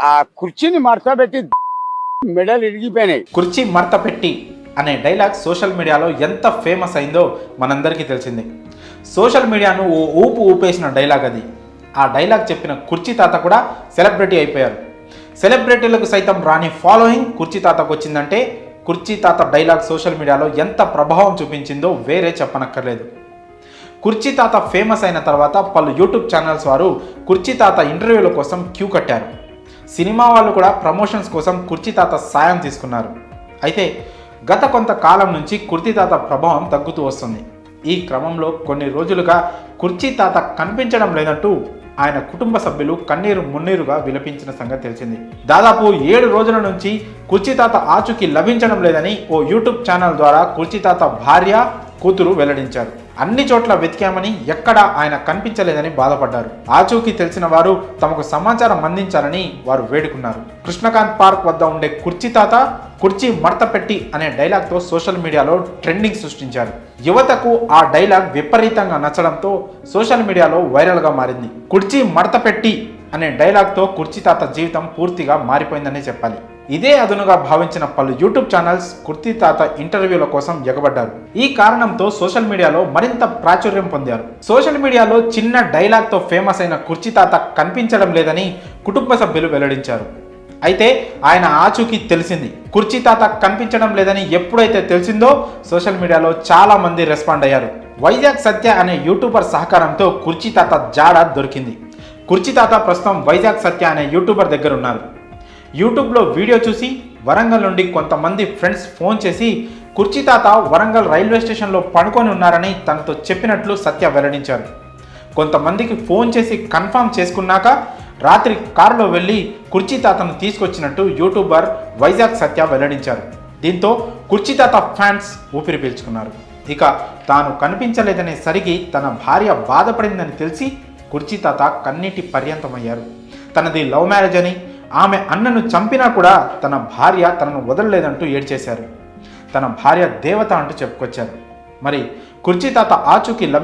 ఆ కుర్చీని మడత మెడల్ మెడలు ఇరిగిపోయినాయి. కుర్చీ మడతపెట్టి అనే డైలాగ్ సోషల్ మీడియాలో ఎంత ఫేమస్ అయిందో మనందరికీ తెలిసింది. సోషల్ మీడియాను ఓ ఊపు ఊపేసిన డైలాగ్ అది. ఆ డైలాగ్ చెప్పిన కుర్చీ తాత కూడా సెలబ్రిటీ అయిపోయారు. సెలబ్రిటీలకు సైతం రాని ఫాలోయింగ్ కుర్చీ తాతకు వచ్చిందంటే కుర్చీ తాత డైలాగ్ సోషల్ మీడియాలో ఎంత ప్రభావం చూపించిందో వేరే చెప్పనక్కర్లేదు. కుర్చీ తాత ఫేమస్ అయిన తర్వాత పలు యూట్యూబ్ ఛానల్స్ వారు కుర్చీ తాత ఇంటర్వ్యూల కోసం క్యూ కట్టారు. సినిమా వాళ్ళు కూడా ప్రమోషన్స్ కోసం కుర్చీ తాత సాయం తీసుకున్నారు. అయితే గత కొంతకాలం నుంచి కుర్చీ తాత ప్రభావం తగ్గుతూ వస్తుంది. ఈ క్రమంలో కొన్ని రోజులుగా కుర్చీ తాత కనిపించడం లేదంటూ ఆయన కుటుంబ సభ్యులు కన్నీరు మున్నీరుగా విలపించిన సంగతి తెలిసింది. దాదాపు ఏడు రోజుల నుంచి కుర్చీ తాత ఆచూకీ లభించడం లేదని ఓ యూట్యూబ్ ఛానల్ ద్వారా కుర్చీ తాత భార్య కూతురు వెల్లడించారు. అన్ని చోట్ల వెతికామని ఎక్కడా ఆయన కనిపించలేదని బాధపడ్డారు. ఆచూకీ తెలిసిన వారు తమకు సమాచారం అందించాలని వారు వేడుకున్నారు. కృష్ణకాంత్ పార్క్ వద్ద ఉండే కుర్చీ తాత కుర్చీ మడత పెట్టి అనే డైలాగ్తో సోషల్ మీడియాలో ట్రెండింగ్ సృష్టించారు. యువతకు ఆ డైలాగ్ విపరీతంగా నచ్చడంతో సోషల్ మీడియాలో వైరల్గా మారింది. కుర్చీ మడత పెట్టి అనే డైలాగ్తో కుర్చీ తాత జీవితం పూర్తిగా మారిపోయిందనే చెప్పాలి. ఇదే అదునుగా భావించిన పలు యూట్యూబ్ ఛానల్స్ కుర్తి తాత ఇంటర్వ్యూల కోసం ఎగబడ్డారు. ఈ కారణంతో సోషల్ మీడియాలో మరింత ప్రాచుర్యం పొందారు. సోషల్ మీడియాలో చిన్న డైలాగ్తో ఫేమస్ అయిన కుర్చీ తాత కనిపించడం లేదని కుటుంబ సభ్యులు వెల్లడించారు. అయితే ఆయన ఆచూకీ తెలిసింది. కుర్చీ తాత కనిపించడం లేదని ఎప్పుడైతే తెలిసిందో సోషల్ మీడియాలో చాలా మంది రెస్పాండ్ అయ్యారు. వైజాగ్ సత్య అనే యూట్యూబర్ సహకారంతో కుర్చీ తాత జాడ దొరికింది. కుర్చీ తాత ప్రస్తుతం వైజాగ్ సత్య అనే యూట్యూబర్ దగ్గర ఉన్నారు యూట్యూబ్లో వీడియో చూసి వరంగల్ నుండి కొంతమంది ఫ్రెండ్స్ ఫోన్ చేసి కుర్చీ తాత వరంగల్ రైల్వే స్టేషన్లో పడుకొని ఉన్నారని తనతో చెప్పినట్లు సత్య వెల్లడించారు. కొంతమందికి ఫోన్ చేసి కన్ఫర్మ్ చేసుకున్నాక రాత్రి కారులో వెళ్ళి కుర్చీ తాతను తీసుకొచ్చినట్టు యూట్యూబర్ వైజాగ్ సత్య వెల్లడించారు. దీంతో కుర్చీ తాత ఫ్యాన్స్ ఊపిరి పీల్చుకున్నారు. ఇక తాను కనిపించలేదనే సరికి తన భార్య బాధపడిందని తెలిసి కుర్చీ తాత కన్నీటి పర్యంతమయ్యారు. తనది లవ్ మ్యారేజ్ అని ఆమె అన్నను చంపినా కూడా తన భార్య తనను వదలలేదంటూ ఏడ్చేశారు. తన భార్య దేవత అంటూ చెప్పుకొచ్చారు. మరి కుర్చీ తాత ఆచూకీ